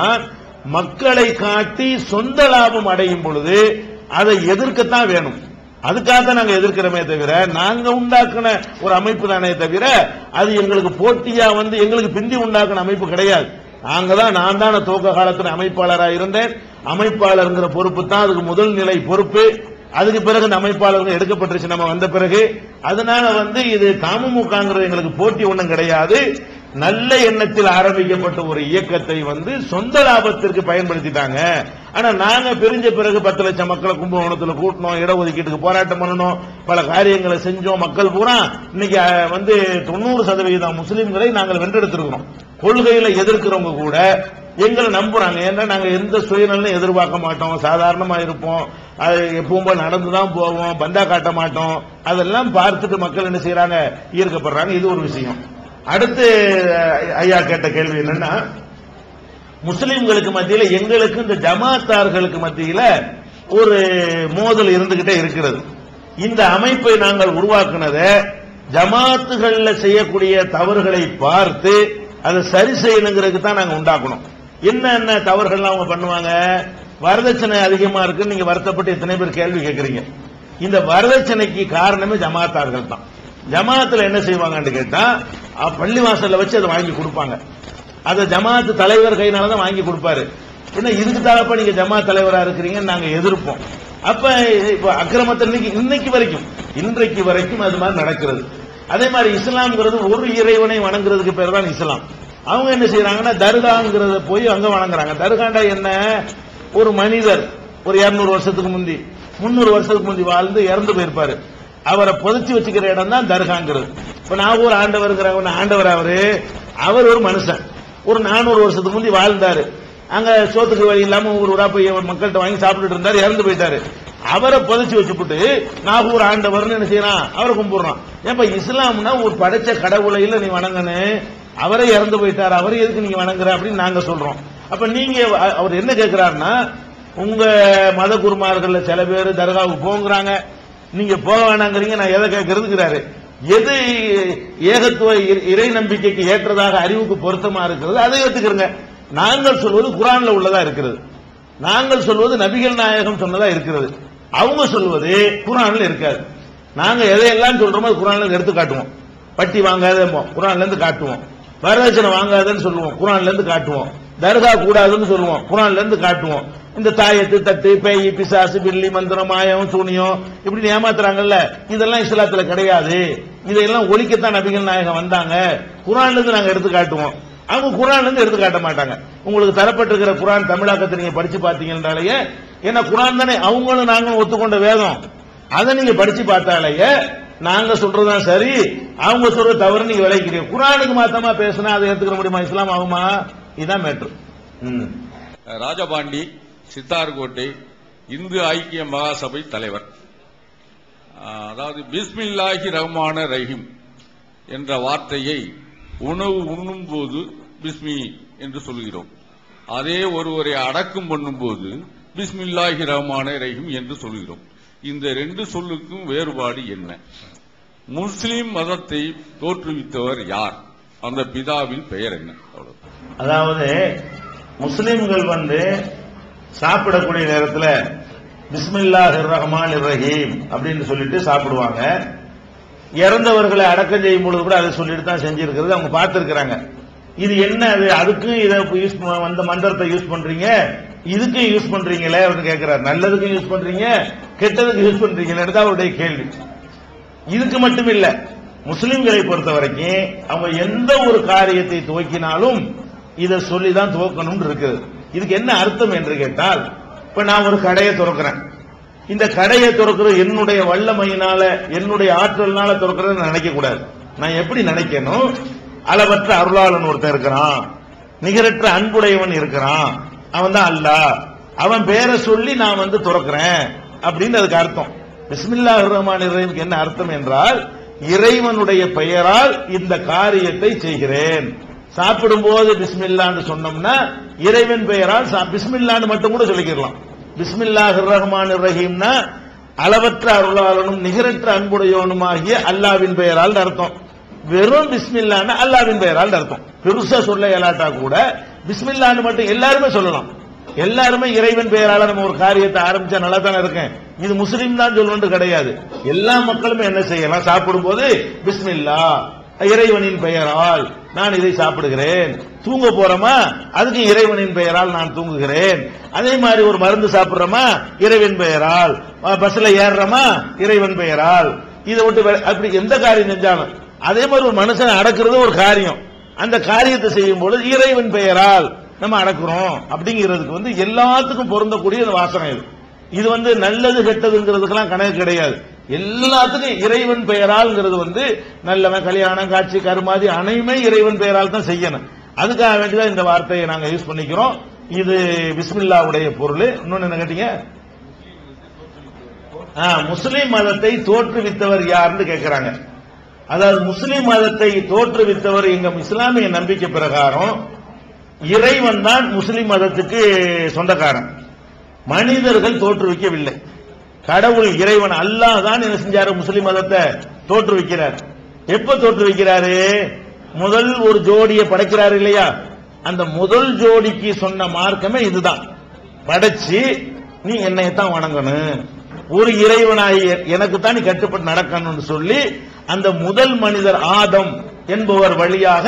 தான் மக்களை காட்டி சொந்த லாபம் அடையும் பொழுது அதை எதிர்க்கத்தான் வேணும். அதுக்காக தான் நாங்க எதிர்க்கிறோமே தவிர நாங்க உண்டாக்குன ஒரு அமைப்பு தானே தவிர அது எங்களுக்கு போட்டியா வந்து எங்களுக்கு பிந்தி உண்டாக்குன அமைப்பு கிடையாது. நாங்க தான் நான் தான் துவக்க காலத்தின் அமைப்பாளராக இருந்தேன். அமைப்பாளருங்கிற பொறுப்பு தான் அதுக்கு முதல் நிலை பொறுப்பு. அதுக்கு பிறகு இந்த அமைப்பாளர்கள் எடுக்கப்பட்டுருச்சு நம்ம வந்த பிறகு. அதனால வந்து இது தமுமுகங்கிறது எங்களுக்கு போட்டி ஒன்றும் கிடையாது. நல்ல எண்ணத்தில் ஆரம்பிக்கப்பட்ட ஒரு இயக்கத்தை வந்து சொந்த லாபத்திற்கு பயன்படுத்திட்டாங்க. ஆனா நாங்க பிரிஞ்ச பிறகு பத்து லட்சம் மக்களை கும்பகோணத்துல கூட்டணும் இடஒதுக்கீட்டுக்கு போராட்டம் பண்ணணும் பல காரியங்களை செஞ்சோம் மக்கள் பூரா இன்னைக்கு வந்து தொண்ணூறு சதவீதம் முஸ்லீம்களை நாங்கள் வென்றெடுத்திருக்கிறோம். கொள்கையில எதிர்க்கிறவங்க கூட எங்களை நம்புறாங்க. ஏன்னா நாங்க எந்த சுயநலம் எதிர்பார்க்க மாட்டோம். சாதாரணமா இருப்போம். அது எப்பவும் நடந்துதான் நடந்து தான் போவோம். பந்தா காட்ட மாட்டோம். அதெல்லாம் பார்த்துட்டு மக்கள் என்ன செய்யறாங்க? ஈர்க்கப்படுறாங்க. இது ஒரு விஷயம். அடுத்து ஐயா கேட்ட கேள்வி என்னன்னா முஸ்லிம்களுக்கு மத்தியில எங்களுக்கு இந்த ஜமாத்தார்களுக்கு மத்தியில ஒரு மோதல் இருந்துகிட்டே இருக்கிறது. இந்த அமைப்பை நாங்கள் உருவாக்குனத ஜமாத்துகள்ல செய்யக்கூடிய தவறுகளை பார்த்து அதை சரி செய்யணுங்கிறதுக்கு தான் நாங்க உண்டாக்கணும். என்னென்ன தவறுகள்லாம் அவங்க பண்ணுவாங்க? வரதட்சணை அதிகமா இருக்குன்னு நீங்க வருத்தப்பட்டு எத்தனை பேர் கேள்வி கேட்கறீங்க இந்த வரதட்சணைக்கு காரணமே ஜமாத்தார்கள் தான். ஜமாத்துல என்ன செய்வாங்கன்னு கேட்டா பள்ளி வாசல்ல வச்சு அதை வாங்கி கொடுப்பாங்க. அதை ஜமாத்து தலைவர் கையினால தான் வாங்கி கொடுப்பாரு. என்ன இதுக்கு தாகப்ப நீங்க ஜமாத் தலைவரா இருக்கிறீங்கன்னு நாங்க எதிர்ப்போம். அப்ப இப்ப அக்கிரமத்தை இன்னைக்கு வரைக்கும் இன்றைக்கு வரைக்கும் அது மாதிரி நடக்கிறது. அதே மாதிரி இஸ்லாம்ங்கிறது ஒரு இறைவனை வணங்குறதுக்கு பேர் தான் இஸ்லாம். அவங்க என்ன செய்யறாங்கன்னா தர்காங்கிறத போய் அங்க வணங்குறாங்க. தர்காண்டா என்ன? ஒரு மனிதர் ஒரு 200 வருஷத்துக்கு முந்தி முந்நூறு வருஷத்துக்கு முந்தி வாழ்ந்து இறந்து போயிருப்பாரு. அவரை புதைச்சி வச்சுக்கிற இடம் தான் தர்காங்கிறது. இப்ப நான் ஒரு ஆண்டவருங்கிற ஆண்டவர் அவரு. அவர் ஒரு மனுஷன். ஒரு நானூறு வருஷத்துக்கு முந்தி வாழ்ந்தாரு. அங்க சோத்துக்கு வழி இல்லாம ஒரு ஊரா போய் மக்கள்கிட்ட வாங்கி சாப்பிட்டுட்டு இருந்தாரு இறந்து போயிட்டாரு. அவரை புதைச்சு வச்சுப்புட்டு நாகூர் ஆண்டவர்னு என்ன செய்யறான்? அவரை கும்பிடுறான். ஏப்ப இஸ்லாம்னா ஒரு படைச்ச கடவுளை இல்ல நீ வணங்கனு அவரே இறந்து போயிட்டாரு அவரை எதுக்கு நீங்க வணங்குற அப்படின்னு நாங்க சொல்றோம். அப்ப நீங்க அவர் என்ன கேட்கிறாருன்னா உங்க மத குருமார்கள்ல சில பேர் தர்காவுக்கு போங்கிறாங்க. நீங்க போக வேணாங்கிறீங்க நான் எதை கேட்கறதுங்கிறாரு எது ஏகத்துவ இறை- இறை நம்பிக்கைக்கு ஏற்றதாக அறிவுக்கு பொருத்தமா இருக்கிறது அதை ஏத்துக்கிறங்க. நாங்கள் சொல்வது குரான்ல உள்ளதா இருக்கிறது. நாங்கள் சொல்வது நபிகள் நாயகம் சொன்னதா இருக்கிறது. அவங்க சொல்வது குரான்ல இருக்காது. நாங்க எதையெல்லாம் சொல்றோமோ குரான்ல எடுத்து காட்டுவோம். பட்டி வாங்காத குரான்ல இருந்து காட்டுவோம். வரதட்சணை வாங்காதன்னு சொல்லுவோம். குரான்ல இருந்து காட்டுவோம். தர்கா கூடாதுன்னு சொல்லுவோம். குரான்ல இருந்து காட்டுவோம். இந்த தாயத்து தட்டு பேய் பிசாசு பில்லி மந்திரம் மாயம் சூனியம் இப்படி ஏமாத்துறாங்கல்ல. இதெல்லாம் இஸ்லாத்துல கிடையாது. இதையெல்லாம் ஒழிக்கத்தான் நபிகள் நாயகம் வந்தாங்க. குரான்ல இருந்து நாங்க எடுத்து காட்டுவோம். அவங்க குரான்ல இருந்து எடுத்து காட்ட மாட்டாங்க. உங்களுக்கு தரப்பட்டிருக்கிற குரான் தமிழாக்கத்தை நீங்க படிச்சு பாத்தீங்கன்றாலேயே ஏன்னா குரான் தானே அவங்களும் நாங்களும் ஒத்துக்கொண்ட வேதம். அதை நீங்க படிச்சு பார்த்தாலேயே நாங்க சொல்றதுதான் சரி. அவங்க சொல்ற தவறு நீங்க விளைக்கிறீங்க குரானுக்கு மாத்தமா பேசினா அதை ஏத்துக்கிற முடியுமா? இஸ்லாம் ஆகுமா? இதுதான் மேட்ரு ராஜபாண்டி சித்தார்கோட்டை இந்து ஐக்கிய மகாசபை தலைவர். அதாவது பிஸ்மில்லாஹி ரஹ்மான ரஹீம் என்ற வார்த்தையை உணவு உண்ணும் போது பிஸ்மி என்று சொல்கிறோம். அதே ஒருவரை அடக்கம் பண்ணும்போது பிஸ்மில்லாஹி ரஹ்மான ரஹீம் என்று சொல்கிறோம். இந்த ரெண்டு சொல்லுக்கும் வேறுபாடு என்ன? முஸ்லிம் மதத்தை தோற்றுவித்தவர் யார்? அந்த பிதாவின் பெயர் என்ன? அதாவது முஸ்லிம்கள் வந்து சாப்பிடக்கூடிய நேரத்தில் பிஸ்மில்லா ரஹ்மான் ரஹீம் அப்படின்னு சொல்லிட்டு சாப்பிடுவாங்க. இறந்தவர்களை அடக்கம் செய்யும் பொழுது கூட அதை சொல்லிட்டு தான் செஞ்சிருக்கிறது. அவங்க பார்த்துருக்கிறாங்க. இது என்ன அது? அதுக்கும் இதை யூஸ் அந்த மந்திரத்தை யூஸ் பண்றீங்க? இதுக்கும் யூஸ் பண்றீங்களே அப்படின்னு கேட்கிறார். நல்லதுக்கும் யூஸ் பண்றீங்க கெட்டதுக்கு யூஸ் பண்றீங்களே தான் அவருடைய கேள்வி. இதுக்கு மட்டும் இல்லை. முஸ்லிம்களை பொறுத்த வரைக்கும் அவங்க எந்த ஒரு காரியத்தை துவக்கினாலும் இதை சொல்லி தான் துவக்கணும் இருக்குது. இதுக்கு என்ன அர்த்தம் என்று கேட்டால் இப்ப நான் ஒரு கடையை திறக்கிறேன். இந்த கடையை திறக்கிறது என்னுடைய வல்லமையினால என்னுடைய ஆற்றல்னால திறக்கிறத நினைக்க கூடாது நான் எப்படி நினைக்கணும் அளவற்ற அருளாளன் ஒருத்தன் இருக்கிறான். நிகரற்ற அன்புடையவன் இருக்கிறான். அவன் தான் அல்ல அவன் பேரை சொல்லி நான் வந்து துறக்கிறேன். அப்படின்னு அதுக்கு அர்த்தம். பிஸ்மில்லா ரஹ்மான் ரஹீம்க்கு என்ன அர்த்தம் என்றால் இறைவனுடைய பெயரால் இந்த காரியத்தை செய்கிறேன். சாப்பிடும்போது பிஸ்மில்லான்னு சொன்னோம்னா இறைவன் பெயரால் சா- பிஸ்மில்லான்னு மட்டும் கூட சொல்லிக்கலாம் பிஸ்மில்லாஹ் ரஹ்மான் ரஹீம்னா அளவற்ற அருளாளனும் நிகரற்ற அன்புடையவனும் ஆகிய அல்லாவின் பெயரால் அர்த்தம். வெறும் பிஸ்மில்லான்னு அல்லாவின் பெயரால் அர்த்தம். பெருசா சொல்ல இயலாட்டா கூட பிஸ்மில்லான்னு மட்டும் எல்லாருமே சொல்லலாம். எல்லாருமே இறைவன் பெயரால நம்ம ஒரு காரியத்தை ஆரம்பிச்சா நல்லா தானே இருக்கேன். இது முஸ்லீம் தான் சொல்லணும் கிடையாது. எல்லா மக்களுமே என்ன செய்யலாம்? சாப்பிடும் போது பிஸ்மில்லா இறைவனின் பெயரால் நான் இதை சாப்பிடுகிறேன். தூங்க போறோமா? அதுக்கு இறைவனின் பெயரால் நான் தூங்குகிறேன். அதே மாதிரி ஒரு மருந்து சாப்பிடுறோமா? இறைவன் பெயரால். பஸ்ல ஏறுறோமா? இறைவன் பெயரால். இதை விட்டு அப்படி எந்த காரியம் செஞ்சாலும் அதே மாதிரி ஒரு மனுஷன் அடக்குறது ஒரு காரியம். அந்த காரியத்தை செய்யும் பொழுது இறைவன் பெயரால் நம்ம அடக்குறோம் அப்படிங்கிறதுக்கு வந்து எல்லாத்துக்கும் பொருந்தக்கூடிய இந்த வாசனை இது. இது வந்து நல்லது கெட்டதுங்கிறதுக்கெல்லாம் கணக்கு கிடையாது. எல்லாத்துக்கும் இறைவன் பெயரால்ங்கிறது வந்து நல்லவன் கல்யாணம் காட்சி கருமாதி அனைமே இறைவன் பெயரால் தான் செய்யணும். அதுக்காக வேண்டிதான் இந்த வார்த்தையை நாங்க யூஸ் பண்ணிக்கிறோம். இது பிஸ்மில்லாவுடைய பொருள். இன்னொன்னு என்ன கேட்டீங்க? ஆ, முஸ்லிம் மதத்தை தோற்றுவித்தவர் யாருன்னு கேட்கிறாங்க அதாவது முஸ்லிம் மதத்தை தோற்றுவித்தவர் எங்க இஸ்லாமிய நம்பிக்கை பிரகாரம் இறைவன் தான் முஸ்லிம் மதத்துக்கு சொந்தக்காரன். மனிதர்கள் தோற்றுவிக்கவில்லை. கடவுள் இறைவன் அல்லாஹ் தான் என்ன செஞ்சாரு? முஸ்லிம் மதத்தை தோற்றுவிக்கிறார். எப்ப தோற்றுவிக்கிறாரு? முதல் ஒரு ஜோடியை படைக்கிறாரு இல்லையா? அந்த முதல் ஜோடிக்கு சொன்ன மார்க்கமே இதுதான். படைச்சு நீ என்னையத்தான் வணங்கணும். ஒரு இறைவனாய் எனக்கு தான் நீ கட்டுப்பட்டு நடக்கணும்னு சொல்லி அந்த முதல் மனிதர் ஆதம் என்பவர் வழியாக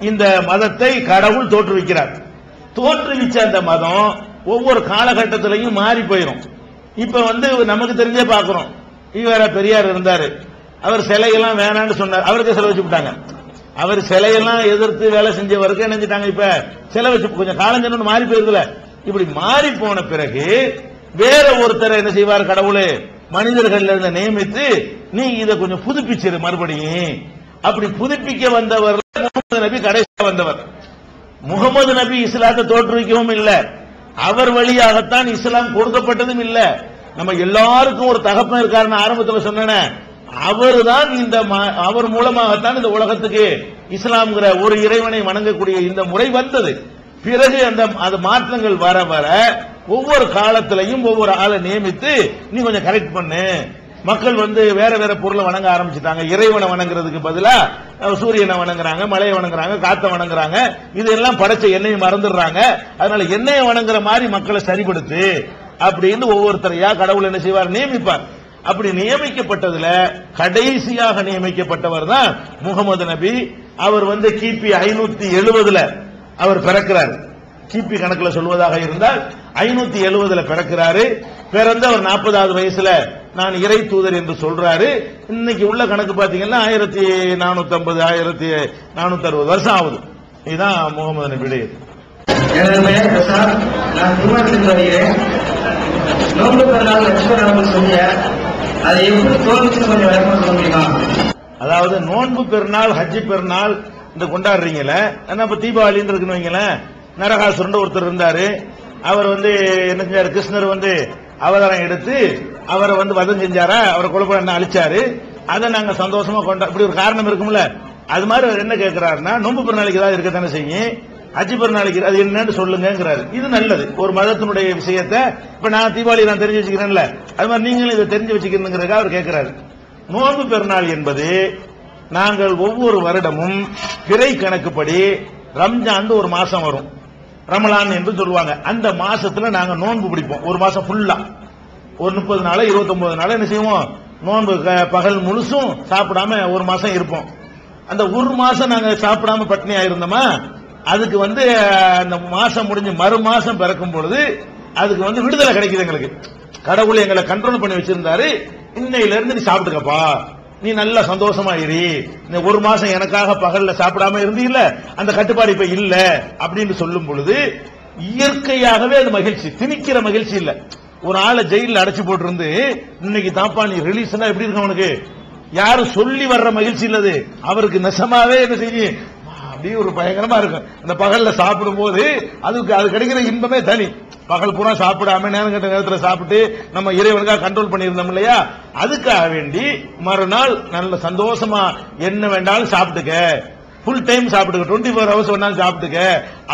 இந்த மதத்தை கடவுள் தோற்றுவிக்கிறார். தோற்றுவிச்ச அந்த மதம் ஒவ்வொரு காலகட்டத்திலையும் மாறி போயிடும் இப்ப வந்து நமக்கு தெரிஞ்சே பாக்குறோம் இவர பெரியார் இருந்தாரு. அவர் சிலையெல்லாம் வேணான்னு சொன்னார். அவருக்கு சிலை வச்சு விட்டாங்க. அவர் சிலையெல்லாம் எதிர்த்து வேலை செஞ்சவருக்கு நினைஞ்சிட்டாங்க இப்ப. சிலை வச்சு கொஞ்சம் காலம் சென்னு மாறி போயிருதுல. இப்படி மாறி போன பிறகு வேற ஒருத்தரை என்ன செய்வார் கடவுளே? மனிதர்கள் இருந்த நியமித்து நீ இதை கொஞ்சம் புதுப்பிச்சிரு மறுபடியும். அப்படி புதுப்பிக்க வந்தவர் முகமது நபி கடைசியா வந்தவர். முகமது நபி இஸ்லாத்தை தோற்றுவிக்கவும் இல்ல. அவர் வழியாகத்தான் இஸ்லாம் கொடுக்கப்பட்டதும் இல்ல. நம்ம எல்லாருக்கும் ஒரு தகப்பன் இருக்காருன்னு ஆரம்பத்தில் சொன்னேனே. அவர்தான் இந்த அவர் மூலமாகத்தான் இந்த உலகத்துக்கு இஸ்லாம்ங்கிற ஒரு இறைவனை வணங்கக்கூடிய இந்த முறை வந்தது. பிறகு அந்த அது மாற்றங்கள் வர வர ஒவ்வொரு காலத்திலையும் ஒவ்வொரு ஆளை நியமித்து நீ கொஞ்சம் கரெக்ட் பண்ணு. மக்கள் வந்து வேற வேற பொருளை வணங்க ஆரம்பிச்சிட்டாங்க. இறைவனை வணங்குறதுக்கு பதிலா சூரியனை வணங்குறாங்க மலையை வணங்குறாங்க காத்தை வணங்குறாங்க. இதெல்லாம் படைச்ச எண்ணெயை மறந்துடுறாங்க. அதனால எண்ணெயை வணங்குற மாதிரி மக்களை சரிபடுத்து அப்படின்னு ஒவ்வொருத்தரையா கடவுள் என்ன செய்வார்? நியமிப்பார். அப்படி நியமிக்கப்பட்டதுல கடைசியாக நியமிக்கப்பட்டவர் தான் முகமது நபி. அவர் வந்து கிபி ஐநூத்தி எழுபதுல அவர் பிறக்கிறார். கிபி கணக்குல சொல்வதாக இருந்தால் ஐநூத்தி எழுபதுல பிறக்கிறாரு. பிறந்து அவர் நாற்பதாவது வயசுல நான் இறை தூதர் என்று சொல்றாரு. இன்னைக்கு உள்ள கணக்கு பாத்தீங்கன்னா ஆயிரத்தி நானூத்தி ஐம்பது ஆயிரத்தி நானூத்தி அறுபது வருஷம் ஆகுது. இதுதான் முகமது நபியுடைய. எனது பெயர் பிரசாத் நான் திருமணத்துக்கு வருகிறேன் நோன்பு பெருநாள் லட்சுமண அவர்கள் சொன்னிய அதை எப்படி தோல்விச்சு கொஞ்சம் விளக்கம் சொல்ல முடியுமா? அதாவது நோன்பு பெருநாள் ஹஜ்ஜி பெருநாள் இந்த கொண்டாடுறீங்களே ஆனா இப்ப தீபாவளின்னு இருக்குன்னு வைங்களேன் நரகாசுரன் ஒருத்தர் இருந்தாரு. அவர் வந்து என்ன செஞ்சாரு? கிருஷ்ணர் வந்து அவதாரம் எடுத்து அவரை வந்து வதம் செஞ்சாரா? அவரை குழப்பம் என்ன அழிச்சாரு. அதை நாங்க சந்தோஷமா கொண்டா இப்படி ஒரு காரணம் இருக்கும்ல. அது மாதிரி அவர் என்ன கேட்கிறாருன்னா நோன்பு பிறநாளைக்கு ஏதாவது இருக்கத்தானே செய்யும். அஜி பிறநாளைக்கு அது என்னன்னு சொல்லுங்கிறாரு இது நல்லது. ஒரு மதத்தினுடைய விஷயத்த இப்ப நான் தீபாவளி நான் தெரிஞ்சு வச்சுக்கிறேன்ல. அது மாதிரி நீங்களும் இதை தெரிஞ்சு வச்சுக்கிறீங்கிறதுக்காக அவர் கேட்கிறாரு நோன்பு பெருநாள் என்பது நாங்கள் ஒவ்வொரு வருடமும் பிறை கணக்குப்படி ரம்ஜான் ஒரு மாசம் வரும். ரமலான் என்று சொல்லுவாங்க. அந்த மாசத்துல நாங்க நோன்பு பிடிப்போம். ஒரு மாசம் ஃபுல்லா ஒரு முப்பது நாள் இருபத்தொன்பது நாள் என்ன செய்வோம்? நோன்பு க- பகல் முழுசும் சாப்பிடாம ஒரு மாசம் இருப்போம். அந்த ஒரு மாசம் நாங்க சாப்பிடாம பட்டினியா இருந்தோமா அதுக்கு வந்து அந்த மாசம் முடிஞ்சு மறு மாசம் பிறக்கும் பொழுது அதுக்கு வந்து விடுதலை கிடைக்குது எங்களுக்கு. கடவுள் எங்களை கண்ட்ரோல் பண்ணி வச்சிருந்தாரு. இன்னையில இருந்து நீ சாப்பிட்டுக்கப்பா. நீ நல்லா சந்தோஷமா இரு. இந்த ஒரு மாசம் எனக்காக பகல்ல சாப்பிடாம இருந்தீல்ல? அந்த கட்டுப்பாடு இப்ப இல்ல. அப்படின்னு சொல்லும் பொழுது இயற்கையாகவே அது மகிழ்ச்சி. திணிக்கிற மகிழ்ச்சி இல்ல. ஒரு ஆளை ஜெயில அடைச்சு போட்டிருந்து இன்னைக்கு தாப்பா நீ ரிலீஸ் எப்படி இருக்கும் அவனுக்கு? யாரும் சொல்லி வர்ற மகிழ்ச்சி இல்லது அவருக்கு நெசமாவே என்ன செய்யும்? அப்படியே ஒரு பயங்கரமா இருக்கும். அந்த பகல்ல சாப்பிடும் போது அதுக்கு அது கிடைக்கிற இன்பமே தனி. பகல் பூரா சாப்பிடாம நேரம் கட்ட நேரத்தில் சாப்பிட்டு நம்ம இறைவனுக்காக கண்ட்ரோல் பண்ணியிருந்தோம் இல்லையா? அதுக்காக வேண்டி மறுநாள் நல்ல சந்தோஷமா என்ன வேண்டாலும் சாப்பிட்டுக்க. ஃபுல் டைம் சாப்பிட்டுக்க. டுவெண்ட்டி ஃபோர் ஹவர்ஸ் வேணாலும் சாப்பிட்டுக்க.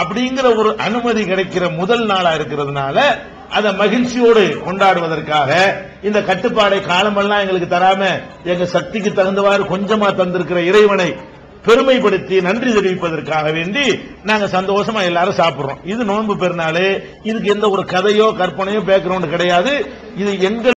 அப்படிங்கிற ஒரு அனுமதி கிடைக்கிற முதல் நாளா இருக்கிறதுனால அதை மகிழ்ச்சியோடு கொண்டாடுவதற்காக இந்த கட்டுப்பாடை காலமெல்லாம் எங்களுக்கு தராம எங்க சக்திக்கு தகுந்தவாறு கொஞ்சமா தந்திருக்கிற இறைவனை பெருமைப்படுத்தி நன்றி தெரிவிப்பதற்காக வேண்டி நாங்க சந்தோஷமா எல்லாரும் சாப்பிடுறோம். இது நோன்பு பெருநாள். இதுக்கு எந்த ஒரு கதையோ கற்பனையோ பேக்ரவுண்ட் கிடையாது. இது எங்கள்